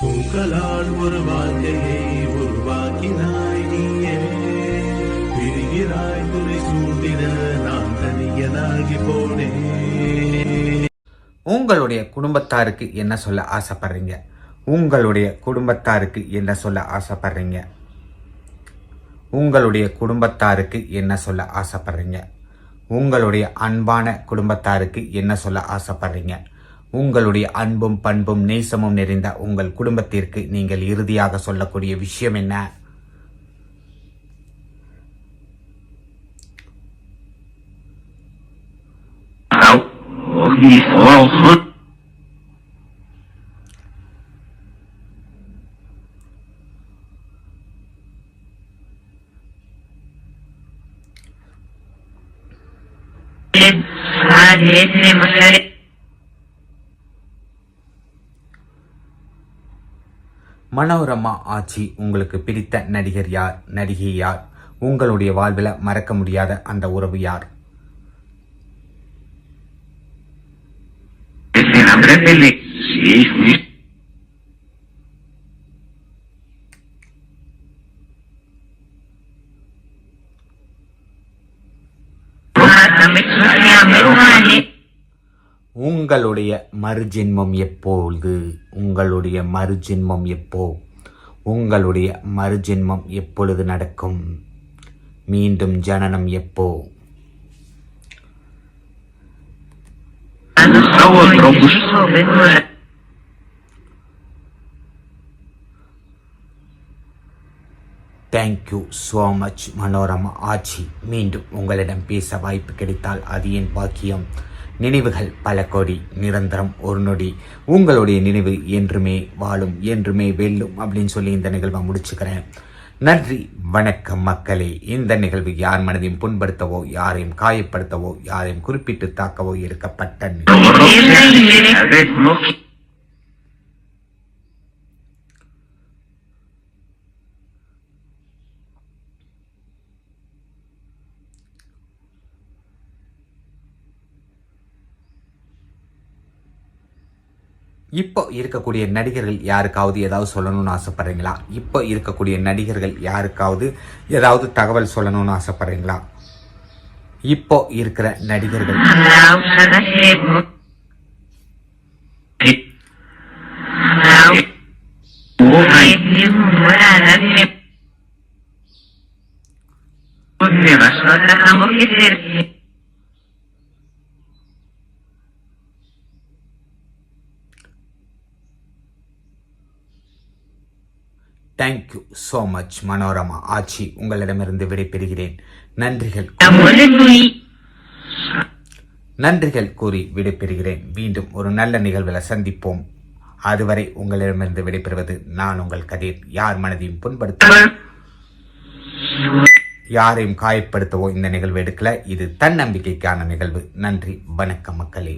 பூக்களால் ஒரு வாழ்க்கையை உருவாக்கினாய் நீயே. பிரிகிறாய் துறை சூட்டிட நான் தனியனாகி போனேன். உங்களுடைய குடும்பத்தாருக்கு என்ன சொல்ல ஆசைப்படுறீங்க? உங்களுடைய குடும்பத்தாருக்கு என்ன சொல்ல ஆசைப்படுறீங்க? உங்களுடைய குடும்பத்தாருக்கு என்ன சொல்ல ஆசைப்படுறீங்க? உங்களுடைய அன்பான குடும்பத்தாருக்கு என்ன சொல்ல ஆசைப்படுறீங்க? உங்களுடைய அன்பும் பண்பும் நேசமும் நிறைந்த உங்கள் குடும்பத்திற்கு நீங்கள் இறுதியாக சொல்லக்கூடிய விஷயம் என்ன? மனோரமா ஆச்சி உங்களுக்கு பிடித்த நடிகர் யார் நடிகை யார்? உங்களுடைய வாழ்வில் மறக்க முடியாத அந்த உறவு யார்? உங்களுடைய மறுஜென்மம் எப்போது? உங்களுடைய மறுஜென்மம் எப்போ? உங்களுடைய மறுஜென்மம் எப்பொழுது நடக்கும்? மீண்டும் ஜனனம் எப்போ? Thank you so much Manorama Aachi மீண்டும் உங்களிடம் பேச வாய்ப்பு கிடைத்தால் அது என் பாக்கியம். நினைவுகள் பல கோடி நிரந்தரம் ஒரு நொடி. உங்களுடைய நினைவு என்றுமே வாழும் என்றுமே வெல்லும் அப்படின்னு சொல்லி இந்த நிகழ்வை முடிச்சுக்கிறேன். நன்றி வணக்கம் மக்களே. இந்த நிகழ்வு யார் மனதையும் புண்படுத்தவோ யாரையும் காயப்படுத்தவோ யாரையும் குறிப்பிட்டு தாக்கவோ எடுக்கப்பட்ட இப்போ இருக்கக்கூடிய நடிகர்கள் யாருக்காவது ஏதாவது சொல்லணும்னு ஆசைப்படுறீங்களா? இப்போ இருக்கக்கூடிய நடிகர்கள் யாருக்காவது ஏதாவது தகவல் சொல்லணும்னு ஆசைப்படுறீங்களா? இப்போ இருக்கிற நடிகர்கள். Thank you so much Manorama Aachi உங்களிடமிருந்து விடைபெறுகிறேன். நன்றிகள் நன்றிகள் கூறி விடைபெறுகிறேன். மீண்டும் ஒரு நல்ல நிகழ்வில் சந்திப்போம். அதுவரை உங்களிடமிருந்து விடைபெறுவது நான் உங்கள் கதிர். யார் மனதையும் புண்படுத்த யாரையும் காயப்படுத்தவோ இந்த நிகழ்வு எடுக்கல. இது தன்னம்பிக்கைக்கான நிகழ்வு. நன்றி வணக்கம் மக்களே.